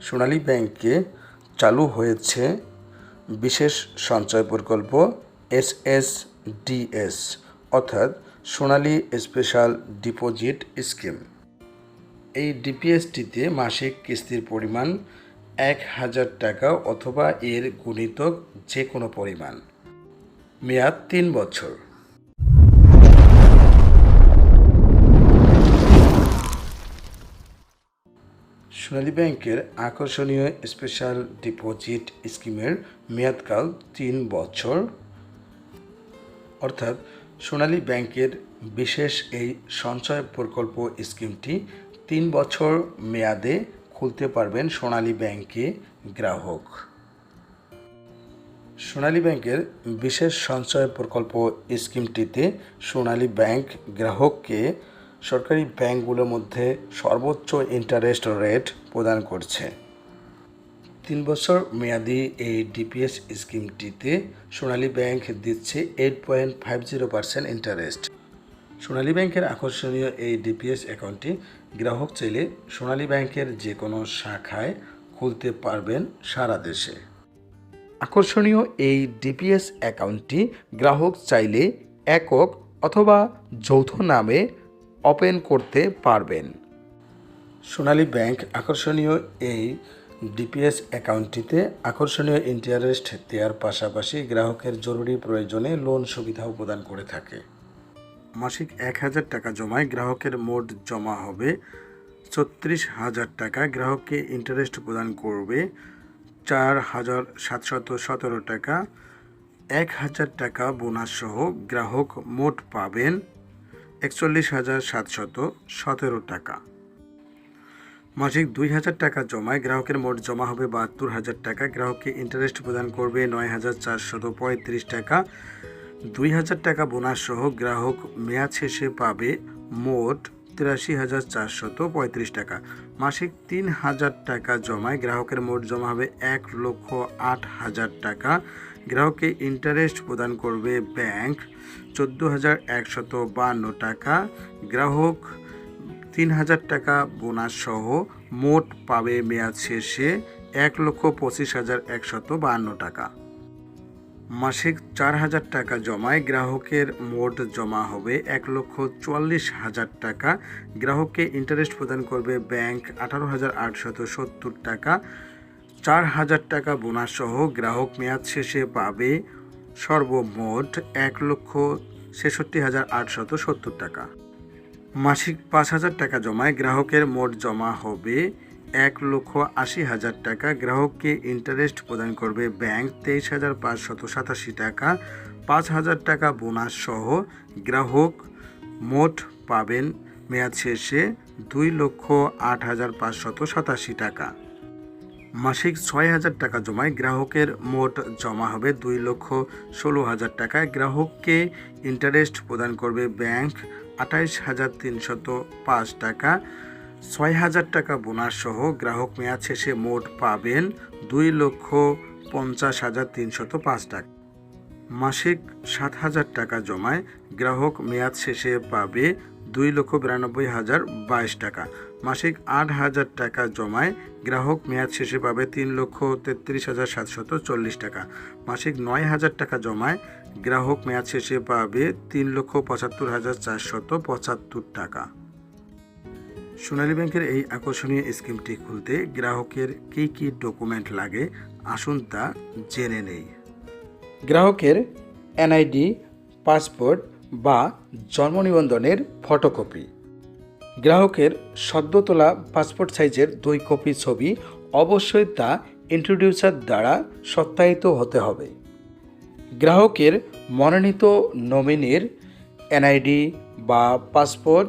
সোনালী ব্যাংকে চালু হয়েছে বিশেষ সঞ্চয় প্রকল্প এস এস ডিএস অর্থাৎ সোনালী স্পেশাল ডিপোজিট স্কিম। এই ডিপিএসটিতে মাসিক কিস্তির পরিমাণ এক হাজার টাকা অথবা এর গুণিতক যে কোনো পরিমাণ। মেয়াদ তিন বছর। সোনালী ব্যাংকের আকর্ষণীয় স্পেশাল ডিপোজিট স্কিমের মেয়াদকাল তিন বছর। অর্থাৎ সোনালী ব্যাংকের বিশেষ এই সঞ্চয় প্রকল্প স্কিমটি তিন বছর মেয়াদে খুলতে পারবেন সোনালী ব্যাংকে গ্রাহক। সোনালী ব্যাংকের বিশেষ সঞ্চয় প্রকল্প স্কিমটিতে সোনালী ব্যাংক গ্রাহককে সরকারি ব্যাংকগুলোর মধ্যে সর্বোচ্চ ইন্টারেস্ট রেট প্রদান করছে। তিন বছর মেয়াদি এই ডিপিএস স্কিমটিতে সোনালী ব্যাংক দিচ্ছে eight point five zero percent interest Sonali ব্যাংকের আকর্ষণীয় এই ডিপিএস অ্যাকাউন্টটি গ্রাহক চাইলে সোনালী ব্যাংকের যে কোনো শাখায় খুলতে পারবেন সারা দেশে। আকর্ষণীয় এই ডিপিএস অ্যাকাউন্টটি গ্রাহক চাইলে একক অথবা যৌথ নামে ওপেন করতে পারবেন। সোনালী ব্যাংক আকর্ষণীয় এই ডিপিএস অ্যাকাউন্টটিতে আকর্ষণীয় ইন্টারেস্ট দেওয়ার পাশাপাশি গ্রাহকের জরুরি প্রয়োজনে লোন সুবিধাও প্রদান করে থাকে। মাসিক এক হাজার টাকা জমায় গ্রাহকের মোট জমা হবে ছত্রিশ হাজার টাকা। গ্রাহককে ইন্টারেস্ট প্রদান করবে চার হাজার সাতশত সতেরো টাকা। এক হাজার টাকা বোনাস সহ গ্রাহক মোট পাবেন একচল্লিশ হাজার সাতশত সতেরো টাকা। মাসিক দুই হাজার টাকা জমায়, গ্রাহকের মোট জমা হবে বাহাত্তর হাজার টাকা। গ্রাহককে ইন্টারেস্ট প্রদান করবে নয় হাজার চারশত পঁয়ত্রিশ টাকা। দুই হাজার টাকা বোনাস সহ গ্রাহক মেয়াদ শেষে পাবে মোট তিরাশি হাজার চারশত পঁয়ত্রিশ টাকা। মাসিক তিন হাজার টাকা জমায় গ্রাহকের মোট জমা হবে এক লক্ষ আট হাজার টাকা। গ্রাহককে ইন্টারেস্ট প্রদান করবে ব্যাংক চোদ্দ হাজার একশত বান্ন টাকা। গ্রাহক তিন হাজার টাকা বোনাস সহ মোট পাবে মেয়াদ শেষে এক লক্ষ পঁচিশ হাজার একশত বাহান্ন টাকা। মাসিক চার হাজার টাকা জমায় গ্রাহকের মোট জমা হবে এক লক্ষ চুয়াল্লিশ হাজার টাকা। গ্রাহককে ইন্টারেস্ট প্রদান করবে ব্যাংক আঠারো হাজার আটশত সত্তর টাকা। চার হাজার টাকা বোনাস সহ গ্রাহক মেয়াদ শেষে পাবে সর্বমোট এক লক্ষ ছেষট্টি হাজার আটশত সত্তর টাকা। মাসিক পাঁচ হাজার টাকা জমায় গ্রাহকের মোট জমা হবে এক লক্ষ আশি হাজার টাকা গ্রাহককে ইন্টারেস্ট প্রদান করবে ব্যাংক তেইশ হাজার পাঁচশত সাতাশি টাকা, পাঁচ হাজার টাকা বোনাস সহ গ্রাহক মোট পাবেন মেয়াদ শেষে দুই লক্ষ আট হাজার পাঁচশত সাতাশি টাকা। মাসিক ছয় হাজার টাকা জমায় গ্রাহকের মোট জমা হবে দুই লক্ষ ষোলো হাজার টাকা। গ্রাহককে ইন্টারেস্ট প্রদান করবে ব্যাংক আঠাইশ হাজার তিনশত পাঁচ টাকা ছয় হাজার টাকা বোনাস সহ গ্রাহক মেয়াদ শেষে মোট পাবেন দুই লক্ষ পঞ্চাশ হাজার তিনশত পাঁচ টাকা। মাসিক সাত হাজার টাকা জমায় গ্রাহক মেয়াদ শেষে পাবে দুই লক্ষ বিরানব্বই হাজার বাইশ টাকা। মাসিক আট হাজার টাকা জমায় গ্রাহক মেয়াদ শেষে পাবে তিন লক্ষ তেত্রিশ হাজার সাতশত চল্লিশ টাকা। মাসিক নয় হাজার টাকা জমায় গ্রাহক মেয়াদ শেষে পাবে তিন লক্ষ পঁচাত্তর হাজার চারশত পঁচাত্তর টাকা। সোনালী ব্যাংকের এই আকর্ষণীয় স্কিমটি খুলতে গ্রাহকের কী কী ডকুমেন্ট লাগে, আসুন তা জেনে নেই। গ্রাহকের এনআইডি, পাসপোর্ট বা জন্ম নিবন্ধনের ফটোকপি। গ্রাহকের সদ্য তোলা পাসপোর্ট সাইজের দুই কপি ছবি অবশ্যই তা ইন্ট্রোডিউসার দ্বারা সত্যায়িত হতে হবে। গ্রাহকের মনোনীত নমিনির এনআইডি বা পাসপোর্ট